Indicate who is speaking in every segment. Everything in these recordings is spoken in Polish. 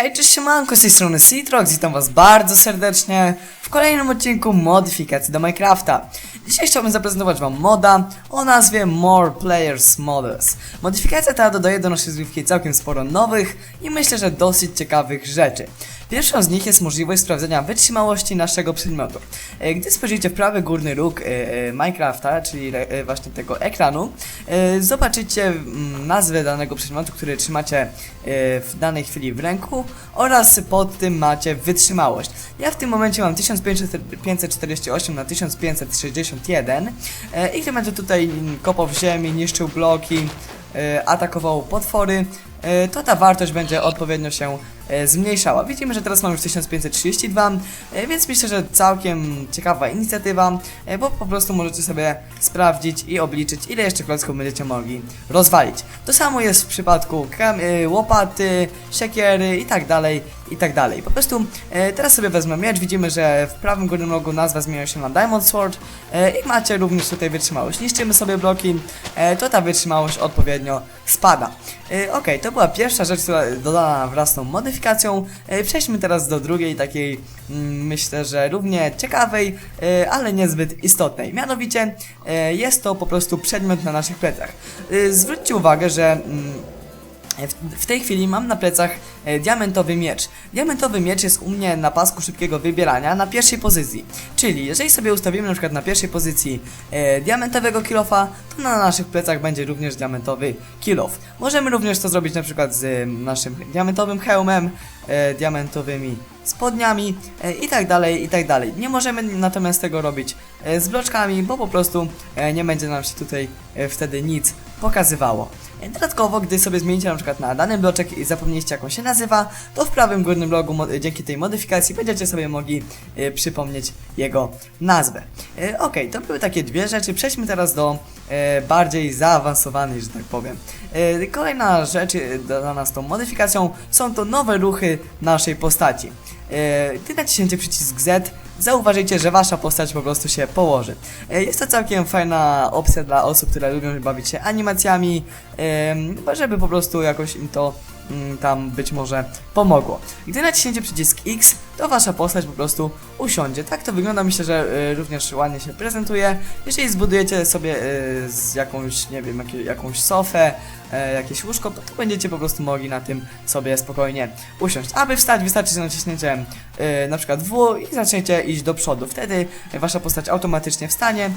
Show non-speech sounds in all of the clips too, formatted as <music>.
Speaker 1: Hej, cześć siemanko, z tej strony Citrox, witam was bardzo serdecznie w kolejnym odcinku modyfikacji do Minecrafta. Dzisiaj chciałbym zaprezentować wam moda o nazwie More Players Models. Modyfikacja ta dodaje do naszej zgrywki całkiem sporo nowych i myślę, że dosyć ciekawych rzeczy. Pierwszą z nich jest możliwość sprawdzenia wytrzymałości naszego przedmiotu. E, Gdy spojrzycie w prawy górny róg e, e, Minecrafta, czyli właśnie tego ekranu, zobaczycie mm, nazwę danego przedmiotu, który trzymacie w danej chwili w ręku oraz pod tym macie wytrzymałość. Ja w tym momencie mam 1548 na 1561 e, i gdy będę tutaj kopał w ziemi, niszczył bloki, e, atakował potwory, e, to ta wartość będzie odpowiednio się zmniejszała. Widzimy, że teraz mam już 1532, e, więc myślę, że całkiem ciekawa inicjatywa, e, bo po prostu możecie sobie sprawdzić i obliczyć, ile jeszcze klocków będziecie mogli rozwalić. To samo jest w przypadku e, łopaty, siekiery i tak dalej, i tak dalej. Po prostu e, teraz sobie wezmę miecz, widzimy, że w prawym górnym rogu nazwa zmienia się na Diamond Sword e, i macie również tutaj wytrzymałość. Niszczymy sobie bloki, e, to ta wytrzymałość odpowiednio spada. E, ok, to była pierwsza rzecz, która dodana wraz z tą modyfikacją. E, przejdźmy teraz do drugiej, takiej mm, myślę, że równie ciekawej, e, ale niezbyt istotnej. Mianowicie e, jest to po prostu przedmiot na naszych plecach. Zwróćcie uwagę, że mm, w, w tej chwili mam na plecach e, diamentowy miecz. Diamentowy miecz jest u mnie na pasku szybkiego wybierania na pierwszej pozycji. Czyli jeżeli sobie ustawimy na przykład na pierwszej pozycji e, diamentowego kilofa, to na naszych plecach będzie również diamentowy kilof. Możemy również to zrobić na przykład z e, naszym diamentowym hełmem, e, diamentowymi spodniami e, i tak dalej, i tak dalej. Nie możemy natomiast tego robić e, z bloczkami, bo po prostu e, nie będzie nam się tutaj e, wtedy nic pokazywało. Dodatkowo, gdy sobie zmienicie na przykład na dany bloczek i zapomnieliście jak on się nazywa, to w prawym górnym rogu mo- dzięki tej modyfikacji będziecie sobie mogli e, przypomnieć jego nazwę. E, ok, to były takie dwie rzeczy. Przejdźmy teraz do e, bardziej zaawansowanej, że tak powiem. Kolejna rzecz dodana z tą modyfikacją są to nowe ruchy naszej postaci. E, Gdy przycisk Z, zauważycie, że wasza postać po prostu się położy. E, Jest to całkiem fajna opcja dla osób, które lubią bawić się animacjami, żeby po prostu jakoś im to tam być może pomogło. Gdy naciśniecie przycisk X, to wasza postać po prostu usiądzie. Tak to wygląda, myślę, że y, również ładnie się prezentuje. Jeżeli zbudujecie sobie y, z jakąś, nie wiem, jakąś sofę, e, jakieś łóżko, to będziecie po prostu mogli na tym sobie spokojnie usiąść. Aby wstać, wystarczy, że naciśniecie na przykład W i zaczniecie iść do przodu. Wtedy wasza postać automatycznie wstanie,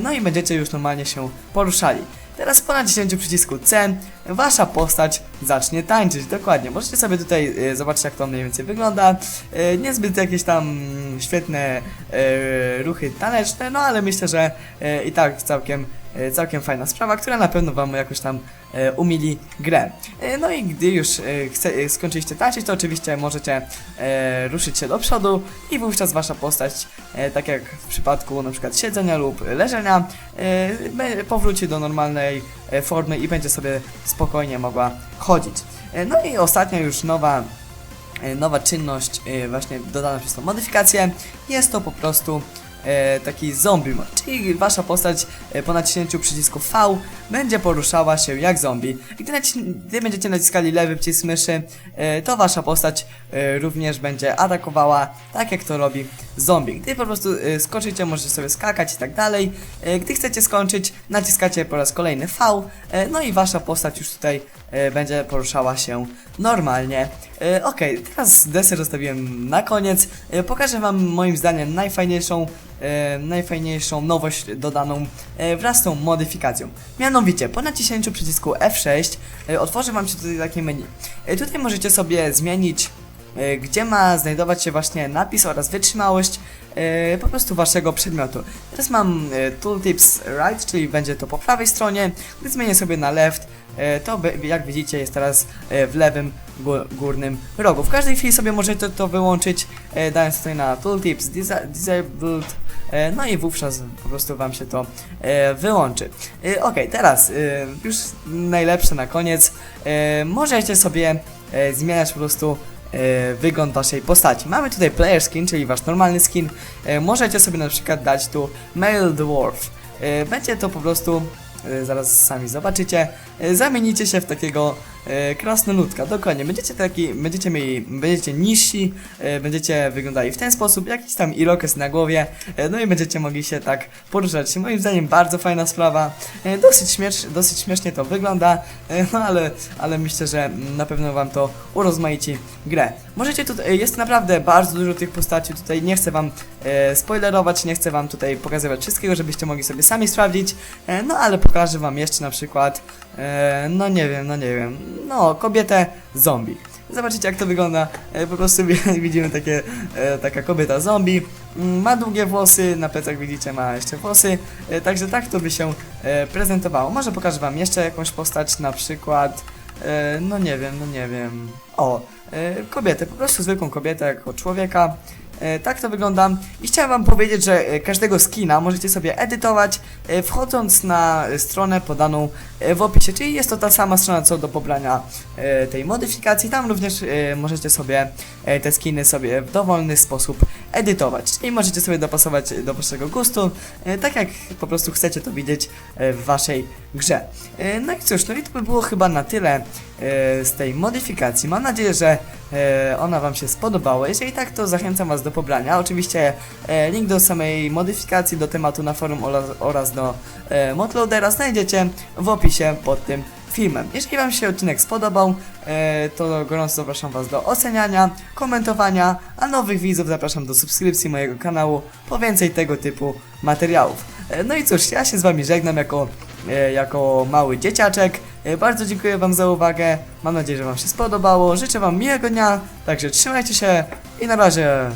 Speaker 1: no i będziecie już normalnie się poruszali. Teraz po naciśnięciu przycisku C wasza postać zacznie tańczyć. Dokładnie. Możecie sobie tutaj e, zobaczyć jak to mniej więcej wygląda. E, niezbyt jakieś tam świetne e, ruchy taneczne, no ale myślę, że e, i tak całkiem całkiem fajna sprawa, która na pewno wam jakoś tam e, umili grę. E, no i gdy już e, chce, e, skończyliście tańczyć, to oczywiście możecie e, ruszyć się do przodu i wówczas wasza postać, e, tak jak w przypadku na przykład siedzenia lub leżenia, e, powróci do normalnej e, formy i będzie sobie spokojnie mogła chodzić. E, no i ostatnia już nowa e, nowa czynność e, właśnie dodana przez tą modyfikację jest to po prostu e, taki zombie mod, czyli wasza postać e, po naciśnięciu przycisku V będzie poruszała się jak zombie. Gdy, gdy będziecie naciskali lewy przycisk myszy, e, to wasza postać e, również będzie atakowała tak jak to robi zombie. Gdy po prostu e, skoczycie, możecie sobie skakać i tak dalej. E, Gdy chcecie skończyć, naciskacie po raz kolejny V, e, no i wasza postać już tutaj będzie poruszała się normalnie. E, Okej, teraz deser zostawiłem na koniec. E, pokażę wam moim zdaniem najfajniejszą e, najfajniejszą nowość dodaną e, wraz z tą modyfikacją. Mianowicie, po naciśnięciu przycisku F6 e, otworzy wam się tutaj takie menu. E, tutaj możecie sobie zmienić e, gdzie ma znajdować się właśnie napis oraz wytrzymałość e, po prostu waszego przedmiotu. Teraz mam e, tooltips right, czyli będzie to po prawej stronie. Gdy zmienię sobie na left, e, to jak widzicie jest teraz e, w lewym gó- górnym rogu. W każdej chwili sobie możecie to wyłączyć, e, dając tutaj na tooltips disa- disabled, e, no i wówczas po prostu wam się to e, wyłączy. E, ok, teraz e, już najlepsze na koniec. E, możecie sobie e, zmieniać po prostu e, wygląd waszej postaci. Mamy tutaj player skin, czyli wasz normalny skin. E, możecie sobie na przykład dać tu male dwarf. E, będzie to po prostu, e, zaraz sami zobaczycie, e, zamienicie się w takiego e, krasnoludka, dokładnie, będziecie taki, będziecie mieli, będziecie niżsi, e, będziecie wyglądali w ten sposób, jakiś tam irokes na głowie, e, no i będziecie mogli się tak poruszać. Moim zdaniem bardzo fajna sprawa, dosyć, śmiesz, dosyć śmiesznie to wygląda, no ale, ale myślę, że na pewno wam to urozmaici grę. Możecie tutaj, jest naprawdę bardzo dużo tych postaci, tutaj. Nie chcę wam spoilerować, nie chcę wam tutaj pokazywać wszystkiego, żebyście mogli sobie sami sprawdzić, no ale pokażę wam jeszcze na przykład, no nie wiem, no nie wiem, no kobietę zombie. Zobaczycie jak to wygląda, e, po prostu <laughs> widzimy takie, e, taka kobieta zombie, Mm, ma długie włosy, na plecach widzicie ma jeszcze włosy, e, także tak to by się prezentowało. Może pokażę wam jeszcze jakąś postać, na przykład, no nie wiem, no nie wiem, o, kobietę, po prostu zwykłą kobietę jako człowieka. E, Tak to wygląda i chciałem wam powiedzieć, że e, każdego skina możecie sobie edytować e, wchodząc na stronę podaną w opisie, czyli jest to ta sama strona co do pobrania tej modyfikacji, tam również możecie sobie te skiny sobie w dowolny sposób edytować, czyli możecie sobie dopasować do waszego gustu, tak jak po prostu chcecie to widzieć w waszej grze. No i cóż, no i to by było chyba na tyle z tej modyfikacji. Mam nadzieję, że ona Wam się spodobała. Jeżeli tak, to zachęcam Was do pobrania. Oczywiście e, link do samej modyfikacji, do tematu na forum oraz, do e, modloadera znajdziecie w opisie pod tym filmem. Jeżeli Wam się odcinek spodobał, e, to gorąco zapraszam Was do oceniania, komentowania, a nowych widzów zapraszam do subskrypcji mojego kanału po więcej tego typu materiałów. E, no i cóż, ja się z Wami żegnam jako, e, jako mały dzieciaczek. E, Bardzo dziękuję Wam za uwagę. Mam nadzieję, że Wam się spodobało. Życzę Wam miłego dnia. Także trzymajcie się i na razie.